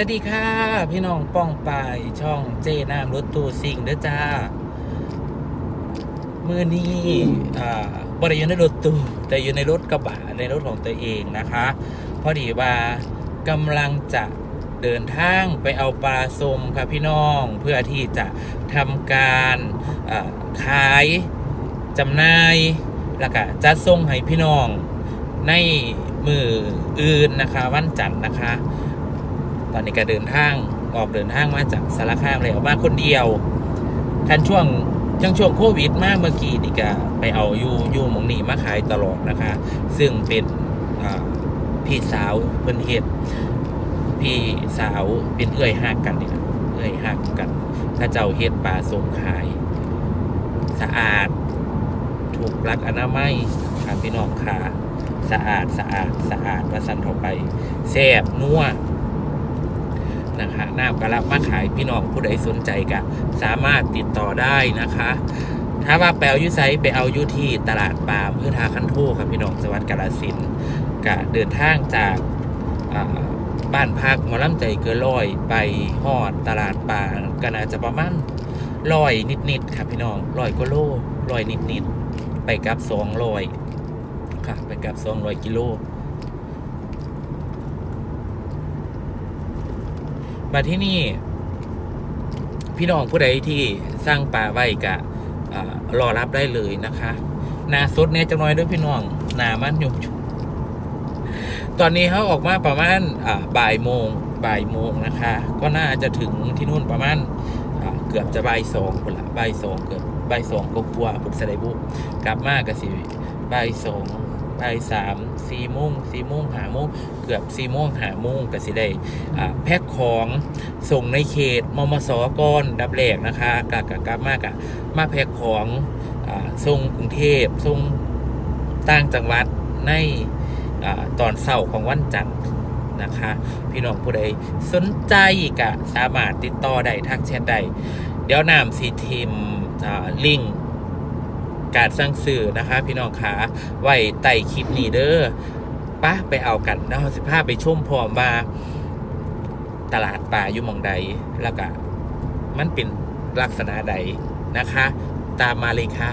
วัสดีค่ะ พี่น้องป้องปายช่องเจน้ำรถตู้สิงเด้อจ้า มือนี้อ่าบริอยู่ในรถตู้แต่อยู่ในรถกระบะในรถของตัวเองนะคะ พอดีว่ากำลังจะเดินทางไปเอาปลาสมค่ะพี่น้องเพื่อที่จะทำการขายจำหน่ายแล้วก็จัดส่งให้พี่น้องในมืออื่นนะคะ วันจันทร์นะคะ ตอนนี้ก็เดินทางออกเดินทางมาจากสารคามเลยออกมาคนเดียวทันช่วงจังช่วงโควิดมากเมื่อกี้นี่ก็ไปเอายูยูหมองนี้มาขายตลอดนะคะ ซึ่งเป็นพี่สาวเพิ่นเฮ็ดพี่สาวเป็นเอื้อยหักกันนี่นะเอื้อยหักกัน ถ้าเจ้าเฮ็ดปลาส่งขาย สะอาด ถูกรักอนามัยค่ะพี่น้องค่ะ สะอาดสะอาดสะอาดประสันเข้าไปแซ่บนัว นะคะน้ำกระลับมาขายพี่น้องผู้ใดสนใจก็สามารถติดต่อได้นะคะ ถ้าว่าไปเอาอยุไซไปเอาอยุที่ตลาดปาล์มเพื่อทาคันโทครับพี่น้องจังหวัดกาฬสินก็เดินทางจากบ้านพักมอลำใจเกินร้อยไปฮอดตลาดปาล์มก็น่าจะประมาณร้อยนิดๆครับพี่น้องร้อยกว่าโลร้อยนิดๆไปกับสองร้อยค่ะไปกับสองร้อยกิโล มาที่นี่ พี่น้องผู้ใดที่สร้างป่าไว้กะรอรับได้เลยนะคะนาสดเนี่ยจังน้อยด้วยพี่น้องนามันอยู่ตอนนี้เขาออกมาประมาณบ่ายโมงบ่ายโมงนะคะ ก็น่าจะถึงที่นู่นประมาณเกือบจะบ่ายสองคนละบ่ายสองเกือบบ่ายสองก็กลัวผมสไลบุกลับมากกสิบ่ายสอง บ่ายสามสี่โมงสี่โมงหาโมงเกือบสี่โมงหาโมงก็สิได้แพ็คของส่งในเขตมมสก้อนดับแรกนะคะกะกะกะมากะมาแพ็คของส่งกรุงเทพส่งต่างจังหวัดในอตอนเสาร์ของวันจันทร์นะคะ พี่น้องผู้ใดสนใจกะสามารถติดต่อได้ทักแชทได้เดี๋ยวนำสีทีมลิงก์ การสร้างสื่อนะคะ พี่น้องขาไว้ใต้คลิปนี้เด้อปะไปเอากันนะสิพาไปชมพร้อมว่าตลาดป่าอยู่มองใด แล้วก็มันเป็นลักษณะใดนะคะ ตามมาเลยค่ะ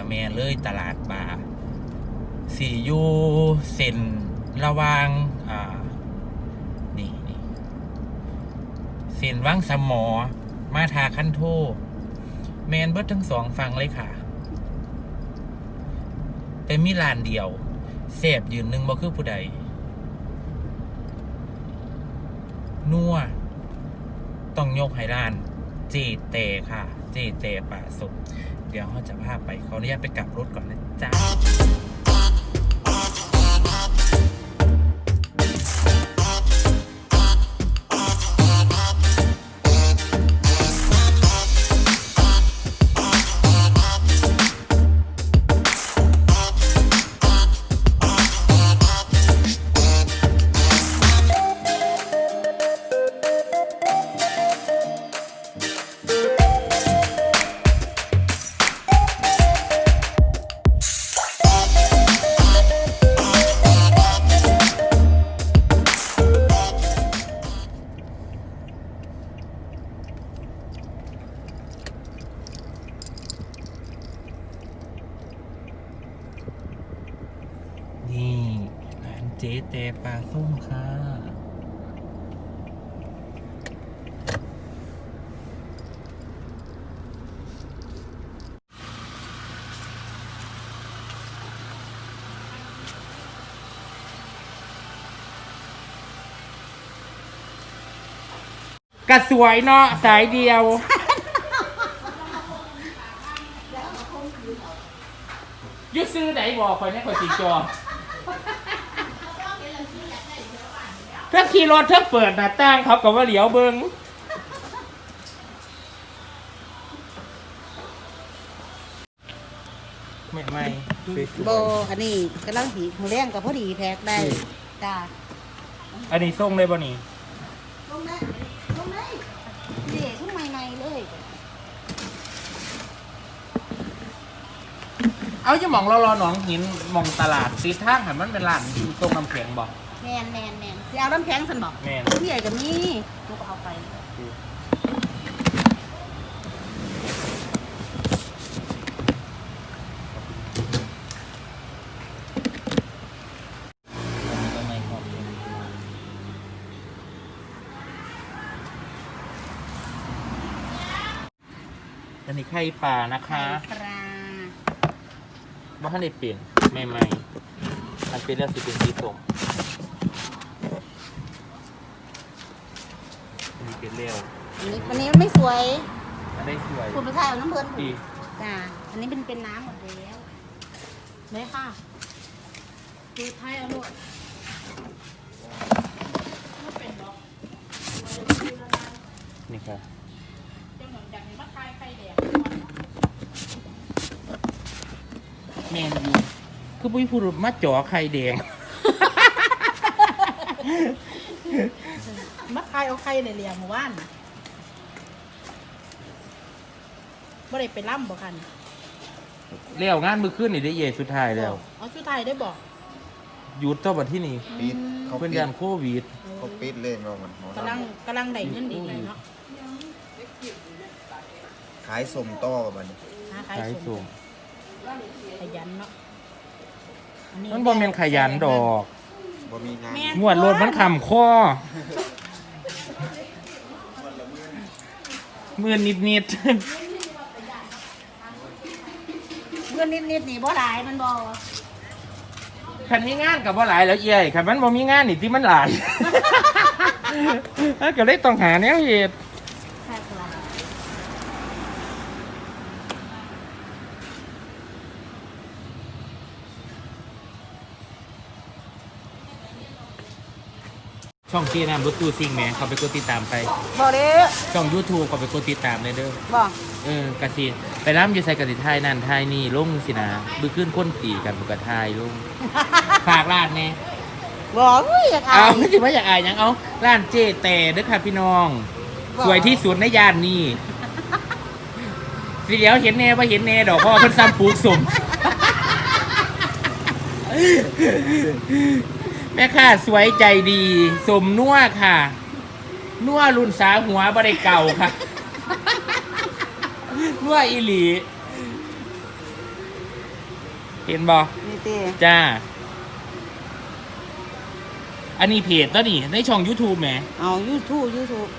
กับแม่เลยตลาดป่าสีอยู่เส้นระวางอ่านี่นี่เส้นวังสมอ มาทาคันโท แมนเบิดทั้งสองฟังเลยค่ะแต่มีลานเดียวเสพยืนหนึ่งบ่คือผู้ใด นัว ต้องยกให้ร้านเจเตค่ะเจเตป่าสุก เดี๋ยวเขาจะพาไปเขาอนุญาตไปกลับรถก่อนนะจ๊ะ เจเตปลาส้มค่ะ กระสวยเนาะสายเดียว ยุซื้อไหนบอกคอยเนี่ยคอยสีจอ ถ้าขี่รถถ้าเปิดหน้าต่างเขาก็ว่าเหลียวเบิงไม่ไม่สวยๆโบอันนี้กำลังสีมือแรงกับพอดีแพ็กได้จ้าอันนี้ส่งเลยบ่นี่ลงได้ลงได้เด็กทุ่งใหม่ๆเลยเอาจะมองรอรอหนองหินมองตลาดซีทางหันมันเป็นร้านอยู่ตรงน้ำแข็งบ่แมนแมนแมน สิเอาน้ำแข็งสันบอกแม่น พี่ใหญ่กับนี่ลูกเอาไปอันนี้ไข่ปลานะไข่คะปลาว่าท่านได้เปลี่ยนใหม่ๆมันเป็นเรื่องสิเป็นสีส้ม อันนี้เป็นเร็วอันนี้วันนี้มันไม่สวยอันได้สวยคุณไปใส่เอาน้ำเพิ่นดีจ้าอันนี้เป็นเป็นน้ำหมดแล้วเลยค่ะคือไทยเอาลูกนี่ค่ะจังหวะจากนี้มาคายไข่แดงแมนอยู่คือปุ้ยพูดมาจ่อไข่แดง มาคายเอาไข่ในเรียงหมู่บ้านบ่ได้ไปล่ำบ่คันเลี้ยวงานมือขึ้นนี่ได้เย่สุดท้ายแล้ว เอาชุดไทยได้บอกหยุดต่อบัดที่นี่ปิดเขาเพื่อนปิดยันโควิดเขาปิดเลยเรามันหมอกำลังกำลังได้เงินดีๆเนาะขายส่งต่อกับมันหาขายขายส่ส่งงขยันเนาะอัมันบ่แม่นขยันดอก บ่มีงาน แม่นงวดรถมันขำข้อ มือนิดนิดเงินนิดๆนี่บ่หลายมันบ่ๆคันมีงานกับว่าหลายแล้วเอ้ยคันมันบ่มีงานนี่ที่มันหลาย ก็เลยต้องหาแนวเหตุ ใช่ครับ ช่องที่นำรถตู้ซิ่งแหม่เขาไปกดติดตามไปบ่เด้อช่อง YouTube เขาไปกดติดตามเลยเด้อบ่เออกะสิไปร่ำอยู่ใส่กะสิไทยนั่นไทยนี่ลงสินะบือขึ้นค้นตีกันบุกกะไทยลง ฝากร้านแน่บ่อุ้ยอยากอาเอายไม่ถือว่าอยากอายหยังเอาร้านเจแต่เด้อค่ะพี่น้องว้าวสวยที่สุดในย่านนี้สิเดี๋ยวเห็นแน่ว่าเห็นแน่ดอกเพราะว่าเพิ่นซ้ำปลูกสม แม่ค่ะสวยใจดี สมนัวค่ะ นัวรุ่นสาหัวบ่ได้เก่าค่ะ นัวอีหลี เห็นบ่นี่ติจ้า อันนี้เพจตัวนี่ในช่อง YouTube แหม เอา YouTube YouTube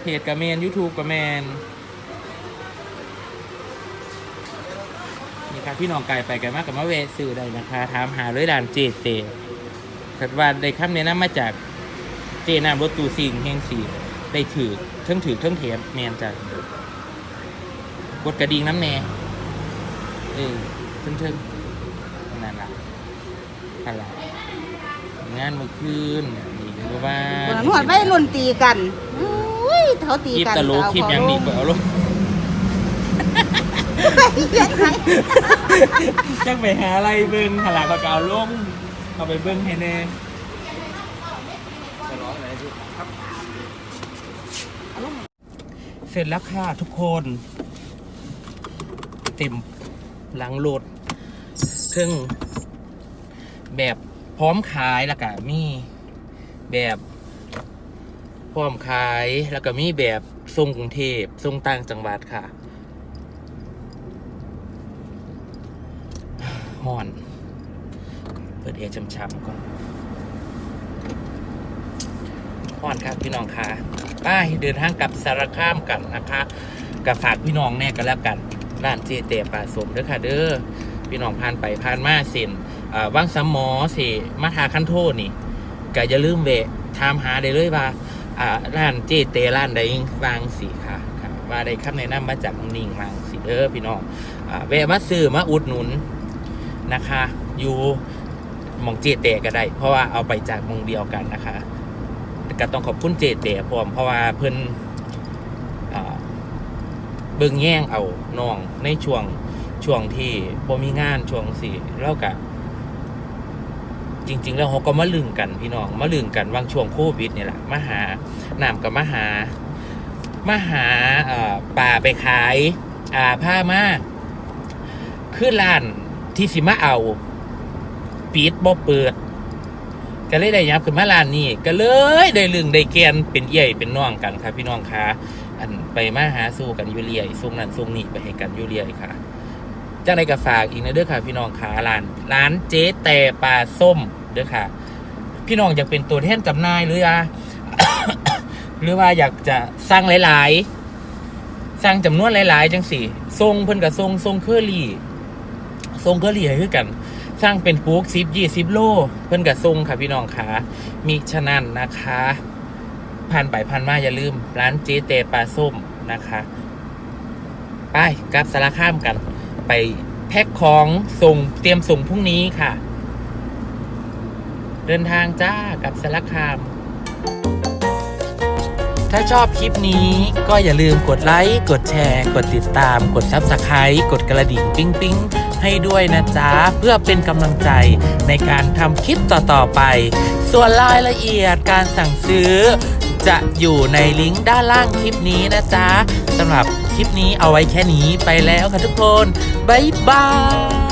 เพจกับแมน YouTube กับแมน นี่ครับพี่น้องไก่ไปไกันมากกับมาเวะซื้อได้นะคะถามหาเลยด่านเจเตคัดว่าได้คำแนะนำมาจากเจนามรถตูซิงแห่งสีได้ถือเทิงถือเทิงเทียมแมนจ้ะกดกระดิ่งน้ำแน่เออเทิงเทิงนั่นล่ะนั่นล่ะงานเมื่อคืนนี่ก็ว่าเบิ่งหนวดไม่รุ่นตีกันอุ้ยเขาตีคลิปกันตลกคลิปหยังนี่ก็เอาลง จังไปหาอะไรเบิ้งหาหลักก็เอาลงเอาไปเบิ้งให้แน่เสร็จแล้วค่ะทุกคน เต็มหลังรถเครื่องแบบพร้อมขายแล้วก็มีแบบพร้อมขายแล้วก็มีแบบทรงกรุงเทพทรงต่างจังหวัดค่ะ ห่อน เปิดเอร์ช้ำๆก่อนห่อนครับพี่น้องค่ะไปเดินทางกลับสารคามกันนะคะกับฝากพี่น้องแน่กันแล้วกันร้านเจเตป่าสมเด้อค่ะเด้อพี่น้องผ่านไปผ่านมาส้นอ่าวังสมมอสิมาทาคันโทษนี่ก็อย่าลืมแวะถามหาได้เลยว่าอ่าร้านเจเตร้านใดวางสิค่ะว่าได้คำแนะนำมาจากนิ่งวางสิเด้อพี่น้องอ่าแวะมาซื้อมาอุดหนุน นะคะอยู่มองเจเตก็ได้ เพราะว่าเอาไปจากมองเดียวกันนะคะก็ต้องขอบคุณเจเตพร้อมเพราะว่าเพิ่นอ่าเบิ่งแย่งเอาน้องในช่วงช่วงที่บ่มีงานช่วงสิแล้วก็จริง ๆ แล้วเขาก็มาลึงกันพี่น้องมาลึงกันวางช่วงโควิดเนี่ยแหละมาหาน้ำกับมาหามาหาป่าไปขายอ่าผ้ามาคือร้าน ที่สิมาเอาปิดบ่เปิด ก็เลยได้ยับขึ้นมาร้านนี้ก็เลยได้ลึงได้เกนเป็นเอี่ยเป็นน้องกันครับพี่น้องคะอันไปมาหาสู้กันยูเรียส่งนั้นส่งนี้ไปให้กันยูเรียค่ะจังไรก็ฝากอีกนะเด้อค่ะ พี่น้องขาร้าน ร้านเจ๊แต่ปลาส้มเด้อค่ะ พี่น้องอยากเป็นตัวแทนจำหน่ายหรือว่าหรือว่าอยากจะสร้างหลาย ๆ สร้างจำนวนหลาย ๆ จังสี่ทรงเพิ่นกับทรงทรงเคอรี่ ทรงเคอรี่ให้คือกัน สร้างเป็นปุ๊กซิบยี่สิบโล เพิ่นกับทรงค่ะพี่น้องขามีฉะนั้นนะคะผ่านไปผ่านมาอย่าลืม ร้านเจ๊แต่ปลาส้มนะคะไปกับสารข้ามกันไปแพ็คของส่งเตรียมส่งพรุ่งนี้ค่ะ เดินทางจ้ากับสารคาม ถ้าชอบคลิปนี้ก็อย่าลืมกดไลค์ กดแชร์ กดติดตาม กด Subscribe กดกระดิ่งปิ๊งปิ๊งให้ด้วยนะจ๊ะ เพื่อเป็นกำลังใจในการทำคลิปต่อๆไป ส่วนรายละเอียดการสั่งซื้อ จะอยู่ในลิงก์ด้านล่างคลิปนี้นะจ๊ะสำหรับคลิปนี้เอาไว้แค่นี้ไปแล้วค่ะทุกคน บ๊ายบาย